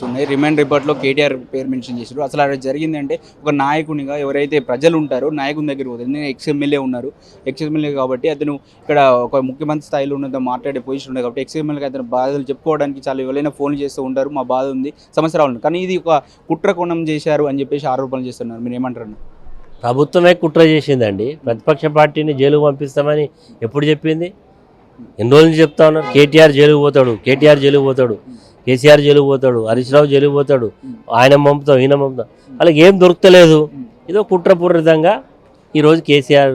వస్తుంది రిమాండ్ రిపోర్ట్లో కేటీఆర్ పేరు మెన్షన్ చేశారు. అసలు అది జరిగిందంటే ఒక నాయకునిగా ఎవరైతే ప్రజలు ఉంటారో నాయకుని దగ్గరికి పోతుంది నేను ఎక్స్ ఎమ్మెల్యే ఉన్నారు. ఎక్స్ ఎమ్మెల్యే కాబట్టి అతను ఇక్కడ ఒక ముఖ్యమంత్రి స్థాయిలో ఉన్నదో మాట్లాడే పొజిషన్ ఉంది కాబట్టి ఎక్స్ ఎమ్మెల్యేకి అతను బాధలు చెప్పుకోవడానికి చాలా ఎవరైనా ఫోన్ చేస్తూ ఉంటారు. మా బాధ ఉంది. సమస్య రావాలి కానీ ఇది ఒక కుట్ర కోణం చేశారు అని చెప్పేసి ఆరోపణలు చేస్తున్నారు. మీరు ఏమంటారు ప్రభుత్వమే కుట్ర చేసిందండి. ప్రతిపక్ష పార్టీని జైలుకు పంపిస్తామని ఎప్పుడు చెప్పింది? ఎన్ని రోజుల నుంచి చెప్తా ఉన్నారు? కేటీఆర్ జైలుకు పోతాడు. కేటీఆర్ జైలుకు పోతాడు. కేసీఆర్ చెల్లిపోతాడు పోతాడు హరీష్ రావు చెల్లిపోతాడు పోతాడు ఆయన పంపుతాం ఈయన పంపుతాం వాళ్ళకి ఏం దొరుకుతలేదు. ఏదో కుట్రపూరితంగా ఈరోజు కేసీఆర్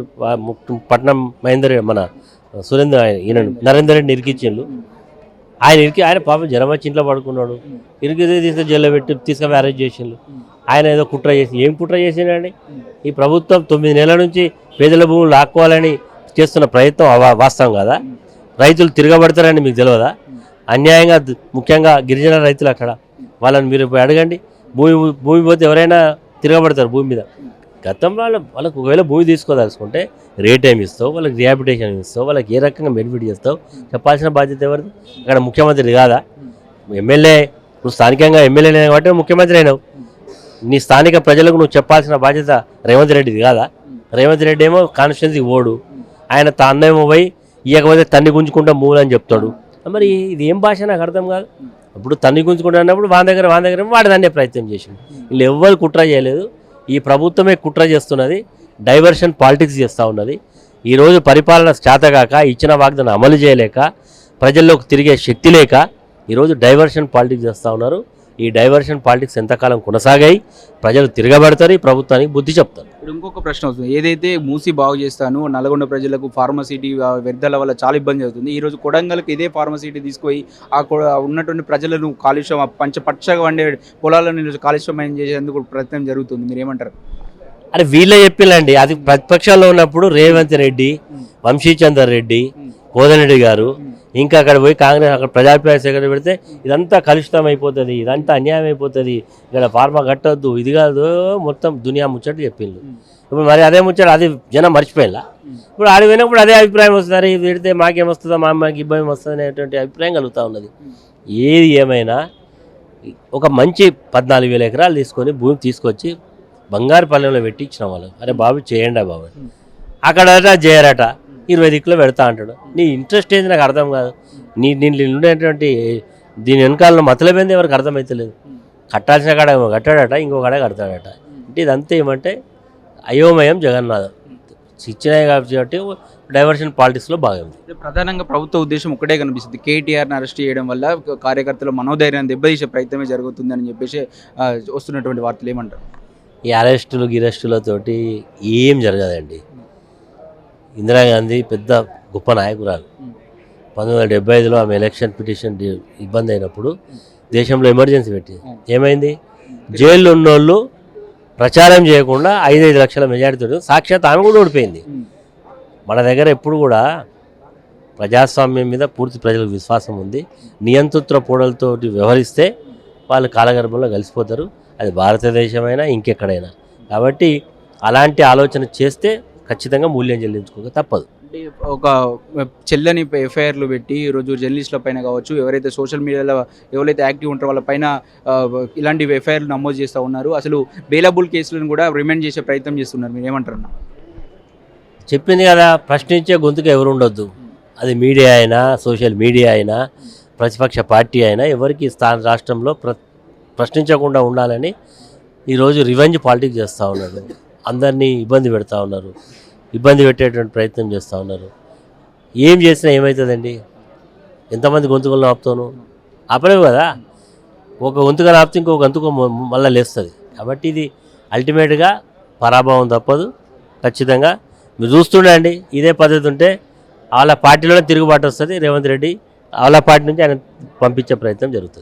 పట్నం మహేందర్ మన సురేంద్ర ఆయన ఈయన నరేందర్ రెడ్డి ఇరికిచ్చిండు. ఆయన ఇరికి ఆయన పాపం జ్వరం వచ్చి ఇంట్లో పడుకున్నాడు. ఇరికితే తీసుకొని జైల్లో పెట్టి తీసుకొని అరెస్ట్ చేసిండు. ఆయన ఏదో కుట్ర చేసి ఏం కుట్ర చేసిండండి? ఈ ప్రభుత్వం తొమ్మిది నెలల నుంచి పేదల భూములు లాక్కోవాలని చేస్తున్న ప్రయత్నం వాస్తవం కదా? రైతులు తిరగబడతారని మీకు తెలియదా అన్యాయంగా ముఖ్యంగా గిరిజన రైతులు అక్కడ. వాళ్ళని మీరు పోయి అడగండి. భూమి భూమి పోతే ఎవరైనా తిరగబడతారు భూమి మీద. గతంలో వాళ్ళ వాళ్ళకు ఒకవేళ భూమి తీసుకోదలుచుకుంటే రేట్ ఏమి ఇస్తావు? వాళ్ళకి రిహాబిటేషన్ ఇస్తావు? వాళ్ళకి ఏ రకంగా బెనిఫిట్ చేస్తావు? చెప్పాల్సిన బాధ్యత ఎవరిది? అక్కడ ముఖ్యమంత్రి కాదా? ఎమ్మెల్యే నువ్వు స్థానికంగా ఎమ్మెల్యే కాబట్టి ముఖ్యమంత్రి అయినావు. నీ స్థానిక ప్రజలకు నువ్వు చెప్పాల్సిన బాధ్యత రేవంత్ రెడ్డిది కాదా? రేవంత్ రెడ్డి ఏమో కాన్స్టిట్యున్సీకి ఓడు ఆయన తాన్నేమో పోయి ఇవ్వకపోతే తన్ని గుంజుకుంటా మూలని చెప్తాడు. మరి ఇది ఏం భాష నాకు అర్థం కాదు. ఇప్పుడు తన్ని గుంజుకుంటా అన్నప్పుడు వాని దగ్గర వాని దగ్గర వాడి దాన్నే ప్రయత్నం చేసింది వీళ్ళు ఎవ్వరు కుట్ర చేయలేదు. ఈ ప్రభుత్వమే కుట్ర చేస్తున్నది. డైవర్షన్ పాలిటిక్స్ చేస్తూ ఉన్నది. ఈరోజు పరిపాలన చేతగాక ఇచ్చిన వాగ్దానం అమలు చేయలేక ప్రజల్లోకి తిరిగే శక్తి లేక ఈరోజు డైవర్షన్ పాలిటిక్స్ చేస్తూ ఉన్నారు. ఈ డైవర్షన్ పాలిటిక్స్ ఎంతకాలం కొనసాగాయి? ప్రజలు తిరగబడతారు ఈ ప్రభుత్వానికి బుద్ధి చెప్తారు. ఇప్పుడు ఇంకొక ప్రశ్న వస్తుంది. ఏదైతే మూసి బాగు చేస్తాను నల్గొండ ప్రజలకు ఫార్మసిటీ వ్యర్థాల వల్ల చాలా ఇబ్బంది అవుతుంది. ఈ రోజు కొడంగల్కి ఇదే ఫార్మసిటీ తీసుకొని ఆ ఉన్నటువంటి ప్రజలను కాలుష్యం ఆ పంచపచ్చగా వండే పొలాలను ఈరోజు కాలుష్యమయం చేసేందుకు ప్రయత్నం జరుగుతుంది. మీరు ఏమంటారు అరే వీళ్ళే చెప్పిల్లండి. అది ప్రతిపక్షంలో ఉన్నప్పుడు రేవంత్ రెడ్డి వంశీచందర్ రెడ్డి కోదరెడ్డి గారు ఇంకా అక్కడ పోయి కాంగ్రెస్ అక్కడ ప్రజాభిప్రాయ సేకరణ పెడితే ఇదంతా కలుషితం అయిపోతుంది ఇదంతా అన్యాయం అయిపోతుంది ఇక్కడ ఫార్మా కట్టొద్దు ఇది కాదు మొత్తం దునియా ముచ్చట చెప్పిండ్రు. ఇప్పుడు మరి అదే ముచ్చట అది జనం మర్చిపోయినా ఇప్పుడు ఆడి పోయినప్పుడు అదే అభిప్రాయం వస్తుంది ఇది పెడితే మాకేమొస్తుందో మా అమ్మాయికి ఇబ్బంది వస్తుంది అనేటువంటి అభిప్రాయం కలుగుతూ ఉన్నది. ఏది ఏమైనా ఒక మంచి పద్నాలుగు వేల ఎకరాలు తీసుకొని భూమి తీసుకొచ్చి బంగారు పల్లెంలో పెట్టి ఇచ్చిన వాళ్ళు అరే బాబు చేయండి బాబు అక్కడట చేయరట ఇరవై దిక్కులో పెడతా అంటాడు. నీ ఇంట్రెస్ట్ ఏంది నాకు అర్థం కాదు. నీ దీంట్లో ఉండేటువంటి దీని వెనకాల మతలబేంది ఎవరికి అర్థమవుతలేదు కట్టాల్సిన కాడ కట్టాడట ఇంకో కాడ కడతాడట. అంటే ఇదంతా ఏమంటే అయోమయం జగన్నాథం. ఇచ్చినాయి కాబట్టి డైవర్షన్ పాలిటిక్స్లో భాగం. ప్రధానంగా ప్రభుత్వ ఉద్దేశం ఒకటే కనిపిస్తుంది. కేటీఆర్ని అరెస్ట్ చేయడం వల్ల కార్యకర్తల మనోధైర్యాన్ని దెబ్బతీసే ప్రయత్నమే జరుగుతుందని చెప్పేసి వస్తున్నటువంటి వార్తలు ఏమంటారు? ఈ అరెస్టులు గిరెస్టులతోటి ఏం జరగదండి. ఇందిరాగాంధీ పెద్ద గొప్ప నాయకురాలు. పంతొమ్మిది వందల డెబ్బై ఐదులో ఆమె ఎలక్షన్ పిటిషన్ ఇబ్బంది అయినప్పుడు దేశంలో ఎమర్జెన్సీ పెట్టింది ఏమైంది? జైల్లో ఉన్నోళ్ళు ప్రచారం చేయకుండా ఐదైదు లక్షల మెజారిటీతో సాక్షాత్ ఆమె కూడా ఓడిపోయింది. మన దగ్గర ఎప్పుడు కూడా ప్రజాస్వామ్యం మీద పూర్తి ప్రజలకు విశ్వాసం ఉంది. నియంతృత్వ పూడలతో వ్యవహరిస్తే వాళ్ళు కాలగర్భంలో కలిసిపోతారు. అది భారతదేశమైనా ఇంకెక్కడైనా. కాబట్టి అలాంటి ఆలోచన చేస్తే ఖచ్చితంగా మూల్యం చెల్లించుకోక తప్పదు. అంటే ఒక చెల్లని ఎఫ్ఐఆర్లు పెట్టి ఈరోజు జర్నలిస్టుల పైన కావచ్చు ఎవరైతే సోషల్ మీడియాలో ఎవరైతే యాక్టివ్ ఉంటారో వాళ్ళ పైన ఇలాంటి ఎఫ్ఐఆర్లు నమోదు చేస్తూ ఉన్నారు. అసలు బెయిలబుల్ కేసులను కూడా రిమైండ్ చేసే ప్రయత్నం చేస్తున్నారు. మీరు ఏమంటారు? చెప్పింది కదా ప్రశ్నించే గొంతుకు ఎవరు ఉండొద్దు. అది మీడియా అయినా సోషల్ మీడియా అయినా ప్రతిపక్ష పార్టీ అయినా ఎవరికి స్థాన రాష్ట్రంలో ప్ర ప్రశ్నించకుండా ఉండాలని ఈరోజు రివెంజ్ పాలిటిక్స్ చేస్తూ ఉన్నారు అందరినీ ఇబ్బంది పెడతా ఉన్నారు. ఇబ్బంది పెట్టేటువంటి ప్రయత్నం చేస్తూ ఉన్నారు. ఏం చేసినా ఏమవుతుందండి ఎంతమంది గొంతుకలను ఆపుతాను? ఆపలేవు కదా? ఒక గొంతుగా ఆపితే ఇంకో గొంతుకు మళ్ళీ లేస్తుంది. కాబట్టి ఇది అల్టిమేట్గా పరాభవం తప్పదు. ఖచ్చితంగా. మీరు చూస్తుండండి ఇదే పద్ధతి ఉంటే వాళ్ళ పార్టీలోనే తిరుగుబాటు వస్తుంది. రేవంత్ రెడ్డి వాళ్ళ పార్టీ నుంచి ఆయన పంపించే ప్రయత్నం జరుగుతుంది.